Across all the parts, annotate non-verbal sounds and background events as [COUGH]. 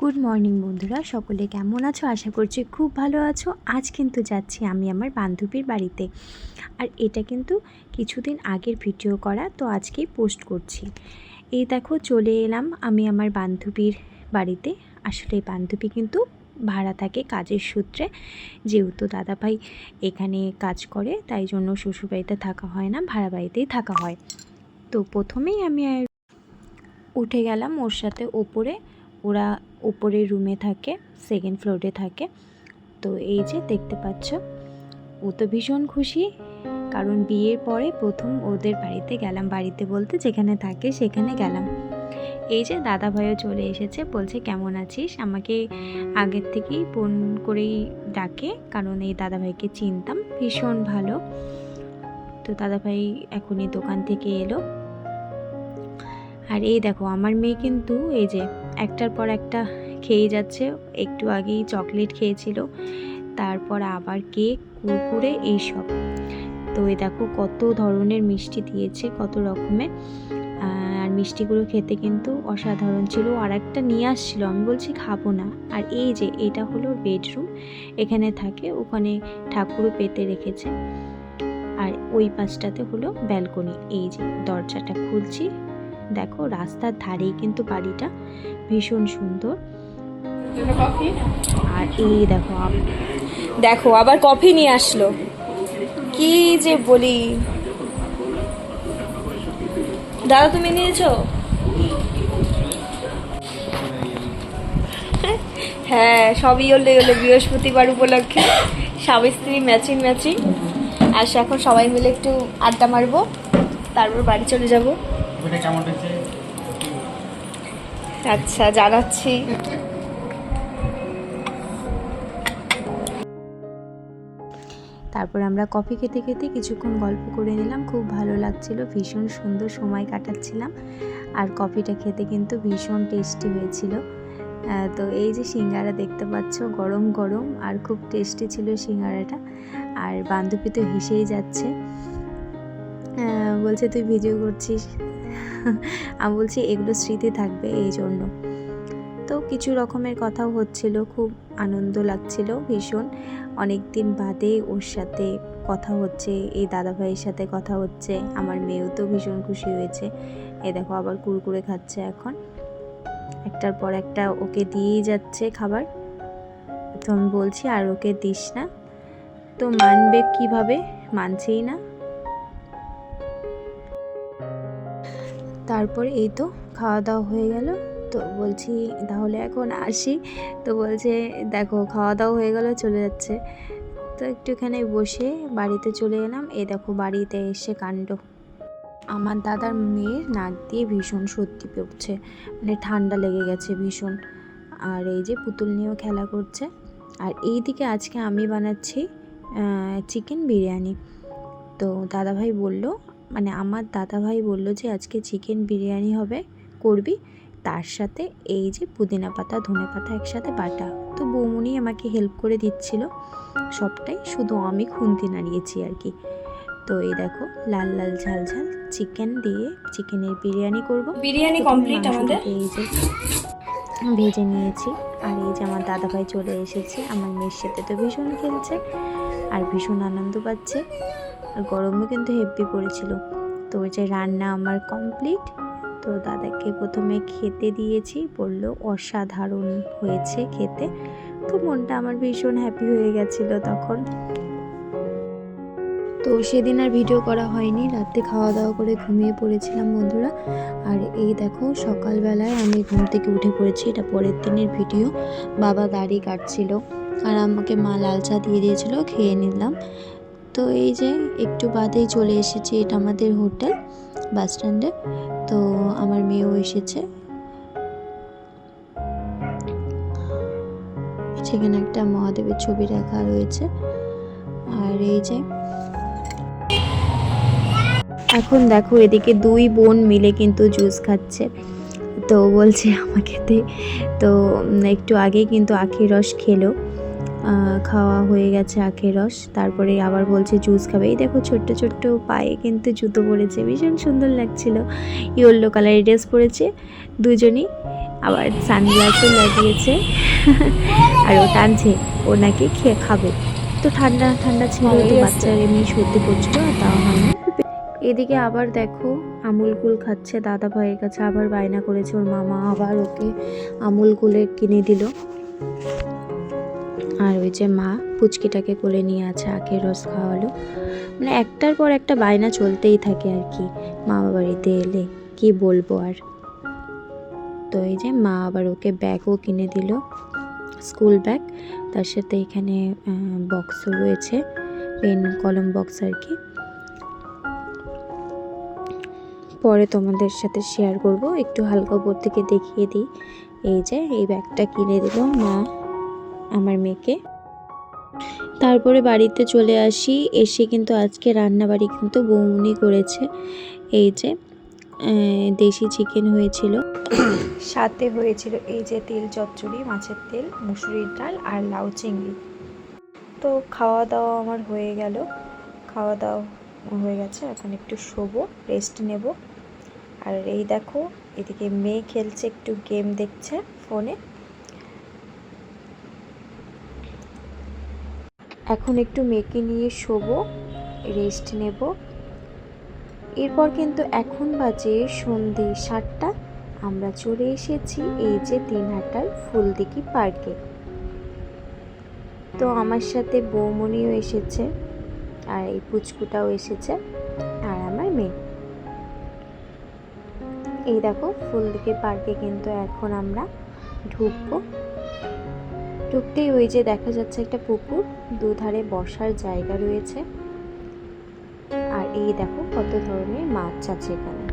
Good morning বন্ধুরা। সকলে কেমন আছো? আশা করছি খুব ভালো আছো। আজ কিন্তু যাচ্ছি আমি আমার বান্ধবীর বাড়িতে। আর এটা কিন্তু কিছুদিন আগের ভিডিও করা, তো আজকেই পোস্ট করছি। এই দেখো, চলে এলাম আমি আমার বান্ধবীর বাড়িতে। আসলে বান্ধবী কিন্তু ভাড়া থাকে কাজের সূত্রে। যেহেতু দাদাভাই এখানে কাজ করে, তাই জন্য শ্বশুরবাড়িতে থাকা হয় না, ভাড়া বাড়িতেই থাকা হয়। তো প্রথমেই আমি উঠে গেলাম ওর সাথে ওপরে। ওরা উপরের রুমে থাকে সেকেন্ড ফ্লোরে থাকে। তো এই যে দেখতে পাচ্ছ, ও তো ভীষণ খুশি। কারণ বিয়ের পরে প্রথম ওদের বাড়িতে গেলাম, বাড়িতে বলতে যেখানে থাকে সেখানে গেলাম। এই যে দাদা ভাইও চলে এসেছে, বলছে, কেমন আছিস? আমাকে আগের থেকেই ফোন করেই ডাকে, কারণ এই দাদা ভাইকে চিনতাম, ভীষণ ভালো। তো দাদা ভাই এখনই দোকান থেকে এলো। আর এই দেখো, আমার মেয়ে কিন্তু, এই যে একটার পর একটা খেয়ে যাচ্ছে। একটু আগেই চকলেট খেয়েছিল। তারপর আবার কেক, কুরকুরে এইসব। তো এই দেখো কত ধরনের মিষ্টি দিয়েছে, কত রকমের। আর মিষ্টিগুলো খেতে কিন্তু অসাধারণ ছিল। আর একটা নিয়ে আসছিল, আমি বলছি খাব না। আর এই যে, এটা হলো বেডরুম। এখানে থাকে, ওখানে ঠাকুরও পেতে রেখেছে। আর ওই পাশটাতে হলো ব্যালকনি। এই যে, দরজাটা খুলছি। দেখো, রাস্তার ধারেই কিন্তু বাড়িটা ভীষণ সুন্দর। আর এই দেখো দেখো, আবার কফি নিয়ে আসলো। কি যে বলি। দাদা, তুমি নিয়েছো? হ্যাঁ সবই হলে হলো বৃহস্পতিবার উপলক্ষে। স্বামী স্ত্রী ম্যাচিং ম্যাচিং। আর এখন সবাই মিলে একটু আড্ডা মারবো, তারপর বাড়ি চলে যাব। কেমন হয়েছে আচ্ছা জানাচ্ছি। তারপর আমরা কফি খেতে খেতে কিছুক্ষণ গল্প করে নিলাম। খুব ভালো লাগছিল, ভীষণ সুন্দর সময় কাটাচ্ছিলাম। আর কফিটা খেতে কিন্তু ভীষণ টেস্টি হয়েছিল। তো এই যে সিঙ্গারা দেখতে পাচ্ছ, গরম গরম, আর খুব টেস্টি ছিল সিঙ্গারাটা। আর বান্ধবী তো হেসেই যাচ্ছে। বলছে, তুই ভিডিও করছিস? আমি বলছি, এগুলো স্মৃতি থাকবে এই জন্য। তো কিছু রকমের কথাও হচ্ছিল, খুব আনন্দ লাগছিল, ভীষণ। অনেক দিন বাদে ওর সাথে কথা হচ্ছে, এই দাদা ভাইয়ের সাথে কথা হচ্ছে, আমার মেয়েও তো ভীষণ খুশি হয়েছে। এ দেখো, আবার কুরকুরে খাচ্ছে এখন। একটার পর একটা ওকে দিয়েই যাচ্ছে খাবার। তো আমি বলছি, আর ওকে দিস না। তো মানবে কীভাবে? মানছেই না। তারপরে এই তো খাওয়া দাওয়া হয়ে গেল। তো বলছি, তাহলে এখন আসি। তো বলছে, দেখো খাওয়া দাওয়া হয়ে গেল, চলে যাচ্ছে। তো একটুখানি বসে বাড়িতে চলে এলাম। এই দেখো, বাড়িতে এসে কাণ্ড। আমার দাদার মেয়ের নাক দিয়ে ভীষণ সত্যি পড়ছে। মানে ঠান্ডা লেগে গেছে ভীষণ। আর এই যে পুতুল নিয়েও খেলা করছে। আর এই দিকে আজকে আমি বানাচ্ছি চিকেন বিরিয়ানি। তো দাদাভাই বলল মানে আমার দাদাভাই বলল যে আজকে চিকেন বিরিয়ানি হবে করবি? তার সাথে এই যে পুদিনা পাতা ধনে পাতা একসাথে বাটা। তো বৌমনি আমাকে হেল্প করে দিচ্ছিল। সবটাই শুধু আমি খুন্তি নাড়িয়েছি আর কি। তো এই দেখো লাল লাল ঝাল ঝাল চিকেন দিয়ে চিকেনের বিরিয়ানি করব। বিরিয়ানি কমপ্লিট আমাদের? এই যে ভেজে নিয়েছি। আর এই যে আমার দাদাভাই চলে এসেছে আমার মেয়ের সাথে তো ভীষণ খেলছে আর ভীষণ আনন্দ পাচ্ছে। আর গরমও কিন্তু হেভি পড়েছিল। তো ওই যে রান্না আমার কমপ্লিট তো দাদাকে প্রথমে খেতে দিয়েছি, বলল অসাধারণ হয়েছে খেতে। তো মনটা আমার ভীষণ হ্যাপি হয়ে গেছিল তখন। তো সেদিন আর ভিডিও করা হয়নি রাতে খাওয়া দাওয়া করে ঘুমিয়ে পড়েছিলাম বন্ধুরা। আর এই দেখো, সকালবেলায় আমি ঘুম থেকে উঠে পড়েছি, এটা পরের দিনের ভিডিও বাবা দাড়ি কাটছিল, আর আমাকে মা লাল চা দিয়ে দিয়েছিল, খেয়ে নিলাম। তো এই যে একটু বাদেই চলে এসেছি, এটা আমাদের হোটেল, বাস স্ট্যান্ডে। তো আমার মেয়েও এসেছে। সেখানে একটা মহাদেবের ছবি রাখা রয়েছে। আর এই যে এখন দেখো, এদিকে দুই বোন মিলে কিন্তু জুস খাচ্ছে। তো বলছে আমাকে তো একটু আগে কিন্তু আখের রস খেলো। খাওয়া হয়ে গেছে আখের রস। তারপরে আবার বলছে জুস খাবে। এই দেখো ছোট্ট ছোট্ট পায়ে কিন্তু জুতো পরেছে ভীষণ সুন্দর লাগছিল। ইয়েলো কালারের ড্রেস পরেছে দুজনই। আবার সানগ্লাসও লাগিয়েছে। [LAUGHS] আর ও টানছে ও নাকি খেয়ে খাবে। তো ঠান্ডা ঠান্ডা ছিল হ্যাঁ, তো বাচ্চার এমনি সর্দি করছিল আর তাও হয়নি এদিকে আবার দেখো আমুল কুল খাচ্ছে দাদা ভাইয়ের কাছে আবার বায়না করেছে ওর মামা আবার ওকে আমুল কুলে কিনে দিল। আর ওই যে মা পুচকিটাকে কোলে নিয়ে আছে আখের রস খাওয়ালো। মানে একটার পর একটা বায়না চলতেই থাকে আর কি। মামা বাড়িতে এলে কি বলব আর। তো এই যে মা আবার ওকে ব্যাগও কিনে দিল, স্কুল ব্যাগ। তার সাথে এখানে বক্সও রয়েছে পেন কলম বক্স আর কি। পরে তোমাদের সাথে শেয়ার করব, একটু হালকা উপর থেকে দেখিয়ে দিই। এই যে, এই ব্যাগটা কিনে দিল মা। আমার মেয়েকে। তারপরে বাড়িতে চলে আসি, এসে কিন্তু আজকে রান্নাবাড়ি কিন্তু বৌমনি করেছে। এই যে দেশি চিকেন হয়েছিল। সাথে হয়েছিল এই যে তেল চচ্চড়ি, মাছের তেল, মুসুরির ডাল আর লাউ চিংড়ি। তো খাওয়া দাওয়া আমার হয়ে গেল। খাওয়া দাওয়া হয়ে গেছে, এখন একটু শোবো রেস্ট নেব। আর এই দেখো, এদিকে মেয়ে খেলছে, একটু গেম দেখছে ফোনে এখন একটু মেয়েকে নিয়ে শোবো রেস্ট নেব। এরপর কিন্তু এখন বাজে সন্ধে সাতটা, আমরা চলে এসেছি এই যে দিনহাটার ফুলদিঘি পার্কে। তো আমার সাথে বৌমনিও এসেছে, আর এই পুচকুটাও এসেছে, আর আমার মেয়ে। এই দেখো, ফুলদিঘি পার্কে কিন্তু এখন আমরা ঢুকবো। ঢুকতেই ওই যে দেখা যাচ্ছে একটা পুকুর দুধারে বসার জায়গা রয়েছে। আর এই দেখো কত ধরনের মাছ আছে এখানে।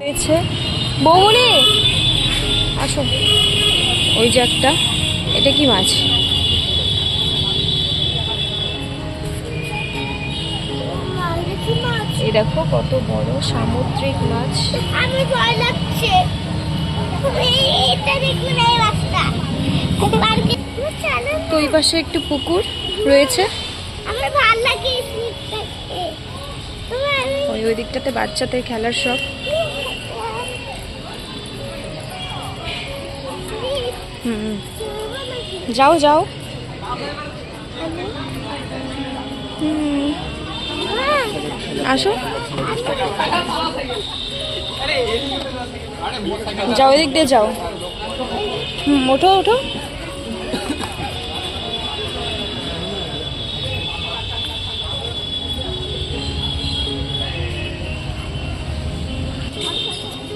রয়েছে। বৌমনি! আসো। ওই যে একটা। এটা কি মাছ? এই দেখো কত বড় সামুদ্রিক মাছ। আমি ভয় লাগছে। এই তো ওই পাশে একটু পুকুর রয়েছে। এই ওই ওই দিকটাতে বাচ্চাদের খেলার সব হুম যাও যাও। হুম, আসো। যাও, এদিক দিয়ে যাও। হুম, ওঠো ওঠো।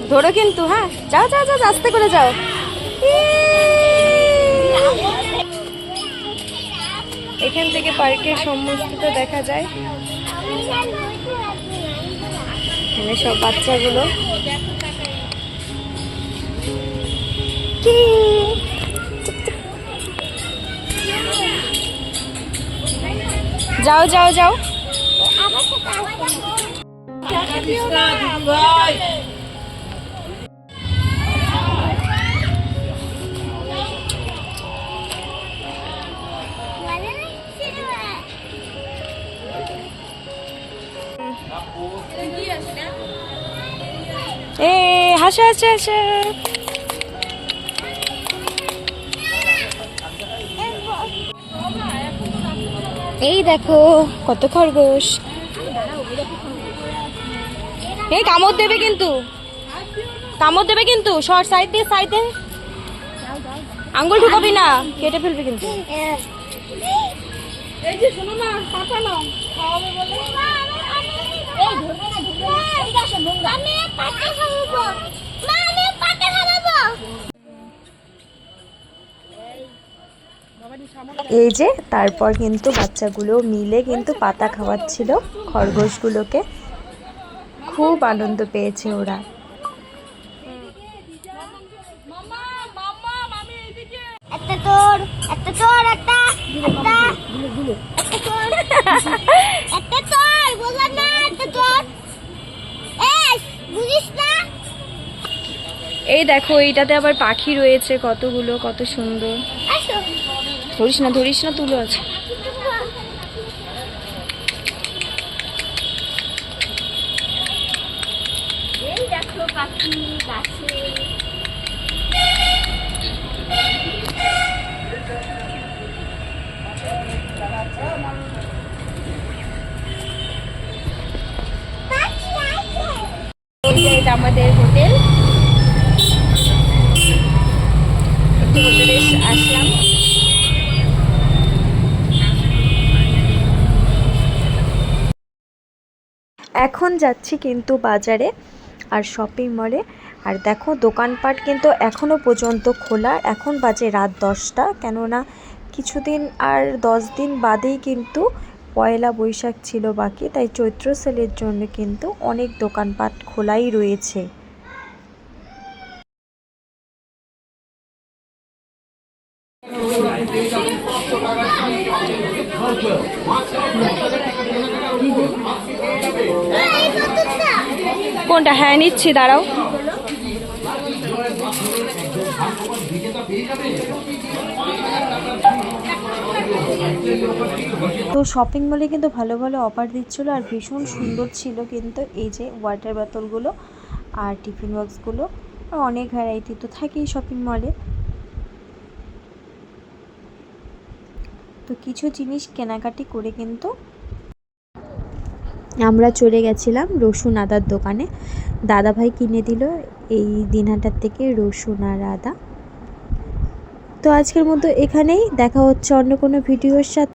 ধরো কিন্তু হ্যাঁ যাও যাও যাও, আস্তে করে যাও। এখান থেকে পার্কের সমস্ত দেখা যায়। এখানে সব বাচ্চাগুলো। যাও যাও যাও আমার হাসা হাসা হাসা এই দেখো, কত খরগোশ। এই কামড় দেবে কিন্তু। কামড় দেবে কিন্তু শর্ট সাইড দিয়ে সাইড দিয়ে। আঙ্গুল ঢুকাবি না, কেটে ফেলবি কিন্তু। এই যে শোনো না পাতা নাও, খাওয়াবে বলে। এই ধরবে না ধরবে না। এদিকে আসো নোংরা। আমি পাতা খাওয়াবো মা আমি পাতা খাওয়াবো এই যে তারপর কিন্তু বাচ্চাগুলো মিলে কিন্তু পাতা খাওয়াচ্ছিল খরগোশগুলোকে। খুব আনন্দ পেয়েছে ওরা। একটা তোর একটা তোর একটা একটা। একটা একটা তোর বললাম না। এই দেখো এইটাতে আবার পাখি রয়েছে কতগুলো কত সুন্দর। ধরিস না ধরিস না তুলো আছে। দেখো পাখি গাছে পাখি আছে এই যে এটা আমাদের হোটেল। হোটেলে আসলাম। এখন যাচ্ছি কিন্তু বাজারে আর শপিং মলে আর দেখো, দোকানপাট কিন্তু এখনও পর্যন্ত খোলা। এখন বাজে রাত দশটা। কেননা কিছুদিন আর দশ দিন বাদেই কিন্তু পয়লা বৈশাখ ছিল বাকি, তাই চৈত্র সেলের জন্য কিন্তু অনেক দোকানপাট খোলাই রয়েছে। কোনটা? হ্যাঁ নিচ্ছি, দাঁড়াও। তো শপিং মলে কিন্তু ভালো ভালো অফার দিচ্ছিল আর ভীষণ সুন্দর ছিল কিন্তু এই যে ওয়াটার বোতলগুলো আর টিফিন বক্সগুলো অনেক ভ্যারাইটি তো থাকেই শপিং মলে তো কিছু জিনিস কেনাকাটি করে কিন্তু আমরা চলে গেছিলাম রসুন আদার দোকানে। দাদাভাই কিনে দিল এই দিনহাটার থেকে রসুন আর আদা। তো আজকের মতো এখানেই। দেখা হচ্ছে অন্য কোনো ভিডিওর সাথে।